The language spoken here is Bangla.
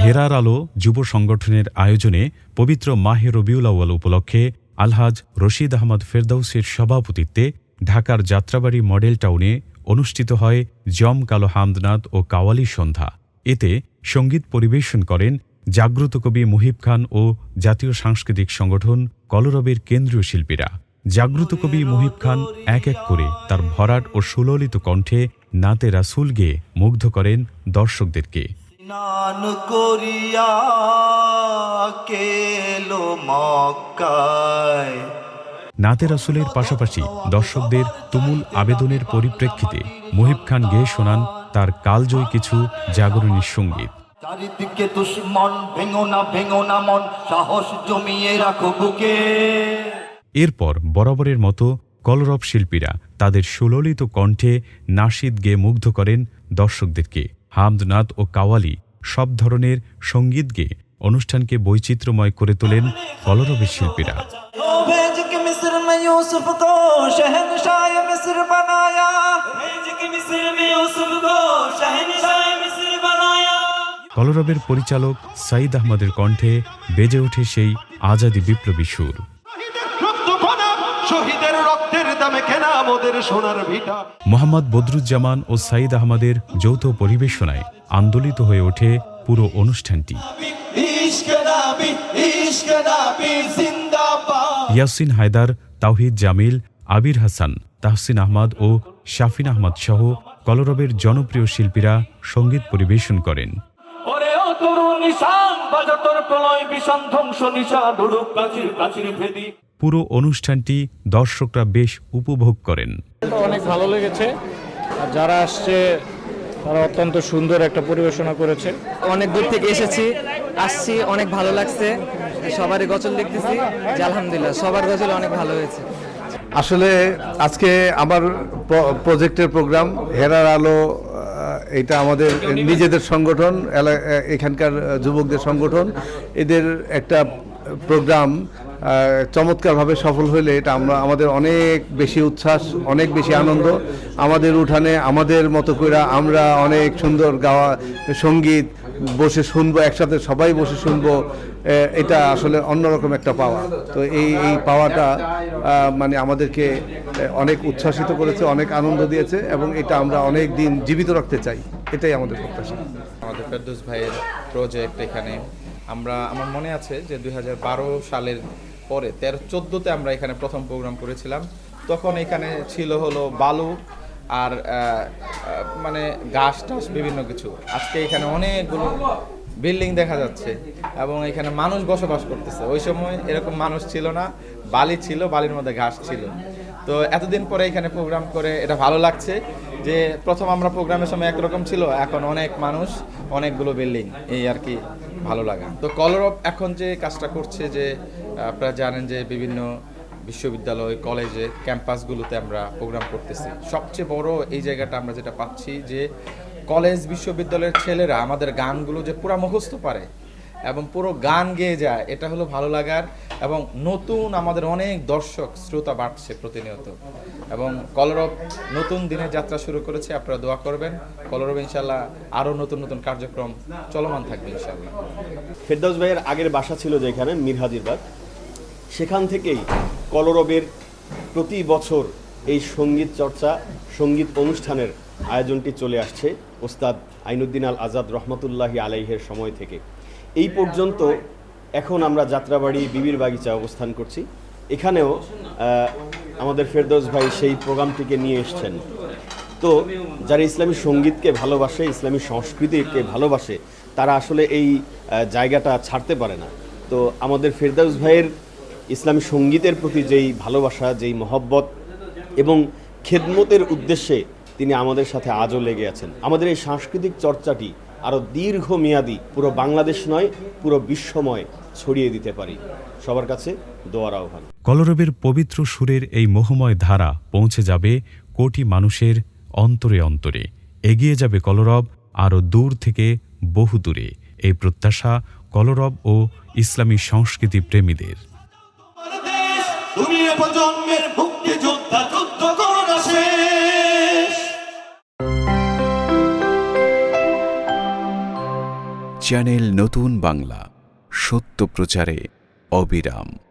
হেরার আলো যুব সংগঠনের আয়োজনে পবিত্র মাহে রবিউল উপলক্ষে আলহাজ রশিদ আহমদ ফেরদৌসের সভাপতিত্বে ঢাকার যাত্রাবাড়ি মডেল টাউনে অনুষ্ঠিত হয় জম কালো হামদনাদ ও কাওয়ালি সন্ধ্যা। এতে সংগীত পরিবেশন করেন জাগ্রত কবি মুহিব খান ও জাতীয় সাংস্কৃতিক সংগঠন কলরবের কেন্দ্রীয় শিল্পীরা। জাগ্রত কবি মুহিব খান এক এক করে তার ভরাট ও সুললিত কণ্ঠে নাতে রাসুল গেয়ে মুগ্ধ করেন দর্শকদেরকে। স্নান করিয়া কেলো মক্কায়। নাতে রাসুলের পাশাপাশি দর্শকদের তুমুল আবেদনের পরিপ্রেক্ষিতে মুহিব খান গেয়ে শোনান তার কালজয়ী কিছু জাগরণী সংগীত। চারিদিকে দুশ্মন ভেঙো না ভেঙো না মন সাহস জমিয়ে রাখো বুকে। এরপর বরাবরের মতো কলরব শিল্পীরা তাদের সুললিত কণ্ঠে নাসিদ গে মুগ্ধ করেন দর্শকদেরকে। হামদনাথ ও কাওয়ালি সব ধরনের সংগীত গে অনুষ্ঠানকে বৈচিত্র্যময় করে তোলেন কলরবের শিল্পীরা। কলরবের পরিচালক সাইদ আহমদের কণ্ঠে বেজে ওঠে সেই আজাদি বিপ্লবী সুর। শহীদের রক্তের দামে আমাদের সোনার ভিটা। মোহাম্মদ বদরুজ্জামান ও সাইদ আহমদের যৌথ পরিবেশনায় আন্দোলিত হয়ে ওঠে পুরো অনুষ্ঠানটি। ইয়াসিন হায়দার তাওহিদ জামিল আবির হাসান তাহসিন আহমদ ও শাফিন আহমদ সহ কলরবের জনপ্রিয় শিল্পীরা সংগীত পরিবেশন করেন। পুরো অনুষ্ঠানটি দর্শকরা বেশ উপভোগ করেন। অনেক ভালো লেগেছে। আর যারা আসছে তারা অত্যন্ত সুন্দর একটা পরিবেশনা করেছে। অনেক দূর থেকে এসেছি আসছি অনেক ভালো লাগছে। সবারই গজল দেখতেছি। যে আলহামদুলিল্লাহ সবার গজল অনেক ভালো হয়েছে। আসলে আজকে আমার প্রজেক্টের প্রোগ্রাম হেরার আলো এটা আমাদের নিজেদের সংগঠন এখানকার যুবকদের সংগঠন। এদের একটা প্রোগ্রাম চমৎকারভাবে সফল হইলে এটা আমরা আমাদের অনেক বেশি উচ্ছ্বাস, অনেক বেশি আনন্দ। আমাদের উঠানে আমাদের মতো করে আমরা অনেক সুন্দর গাওয়া সংগীত বসে শুনব, একসাথে সবাই বসে শুনব এটা আসলে অন্যরকম একটা পাওয়া। তো এই এই পাওয়াটা মানে আমাদেরকে অনেক উচ্ছ্বাসিত করেছে, অনেক আনন্দ দিয়েছে এবং এটা আমরা অনেক দিন জীবিত রাখতে চাই। এটাই আমাদের প্রত্যাশা। আমাদের ফেরদৌস ভাইয়ের প্রজেক্ট এখানে। আমরা, আমার মনে আছে যে দু হাজার বারো সালের পরে, তেরো, চোদ্দোতে আমরা এখানে প্রথম প্রোগ্রাম করেছিলাম। তখন এখানে ছিল হলো বালু আর মানে ঘাস টাস বিভিন্ন কিছু। আজকে এখানে অনেকগুলো বিল্ডিং দেখা যাচ্ছে এবং এখানে মানুষ বসবাস করতেছে। ওই সময় এরকম মানুষ ছিল না, বালি ছিল, বালির মধ্যে ঘাস ছিল। তো এতদিন পরে এখানে প্রোগ্রাম করে এটা ভালো লাগছে যে প্রথম আমরা প্রোগ্রামের সময় একরকম ছিল, এখন অনেক মানুষ, অনেকগুলো বিল্ডিং, এই আর কি। ভালো লাগা। তো কলরব এখন যে কাজটা করছে যে আপনারা জানেন যে বিভিন্ন বিশ্ববিদ্যালয়, কলেজে, ক্যাম্পাসগুলোতে আমরা প্রোগ্রাম করতেছি। সবচেয়ে বড় এই জায়গাটা আমরা যেটা পাচ্ছি যে, কলেজ, বিশ্ববিদ্যালয়ের ছেলেরা আমাদের গানগুলো যে পুরা মুখস্থ পারে এবং পুরো গান গেয়ে যায়, এটা হলো ভালো লাগার এবং নতুন আমাদের অনেক দর্শক, শ্রোতা বাড়ছে প্রতিনিয়ত। এবং কলরব নতুন দিনের যাত্রা শুরু করেছে, আপনারা দোয়া করবেন। কলরব ইনশাল্লাহ আরও নতুন নতুন কার্যক্রম চলমান থাকবে ইনশাল্লাহ ফেরদাউস ভাইয়ের আগের বাসা ছিল যেখানে, মিরহাজিরবাগ। সেখান থেকেই কলরবের প্রতি বছর এই সংগীত চর্চা, সংগীত অনুষ্ঠানের আয়োজনটি চলে আসছে ওস্তাদ আইনুদ্দিন আল আজাদ রহমতুল্লাহি আলাইহের সময় থেকে। এই পর্যন্ত এখন আমরা যাত্রাবাড়ি বিবির বাগিচা অবস্থান করছি। এখানেও আমাদের ফেরদৌস ভাই সেই প্রোগ্রামটিকে নিয়ে এসছেন। তো যারা ইসলামী সঙ্গীতকে ভালোবাসে, ইসলামী সংস্কৃতিকে ভালোবাসে, তারা আসলে এই জায়গাটা ছাড়তে পারে না। তো আমাদের ফেরদাউস ভাইয়ের ইসলামী সঙ্গীতের প্রতি যেই ভালোবাসা, যেই মহব্বত এবং খেদমতের উদ্দেশ্যে তিনি আমাদের সাথে আজও লেগে আছেন। আমাদের এই সাংস্কৃতিক চর্চাটি আরও দীর্ঘমেয়াদী পুরো বাংলাদেশ নয় পুরো বিশ্বময় ছড়িয়ে দিতে পারি। সবার কাছে দোয়ার আহ্বান। কলরবের পবিত্র সুরের এই মোহময় ধারা পৌঁছে যাবে কোটি মানুষের অন্তরে অন্তরে। এগিয়ে যাবে কলরব আরও দূর থেকে বহু দূরে। এই প্রত্যাশা কলরব ও ইসলামী সংস্কৃতি প্রেমীদের তুমি প্রজন্মের যোদ্ধা চ্যানেল নতুন বাংলা সত্য প্রচারে অবিরাম।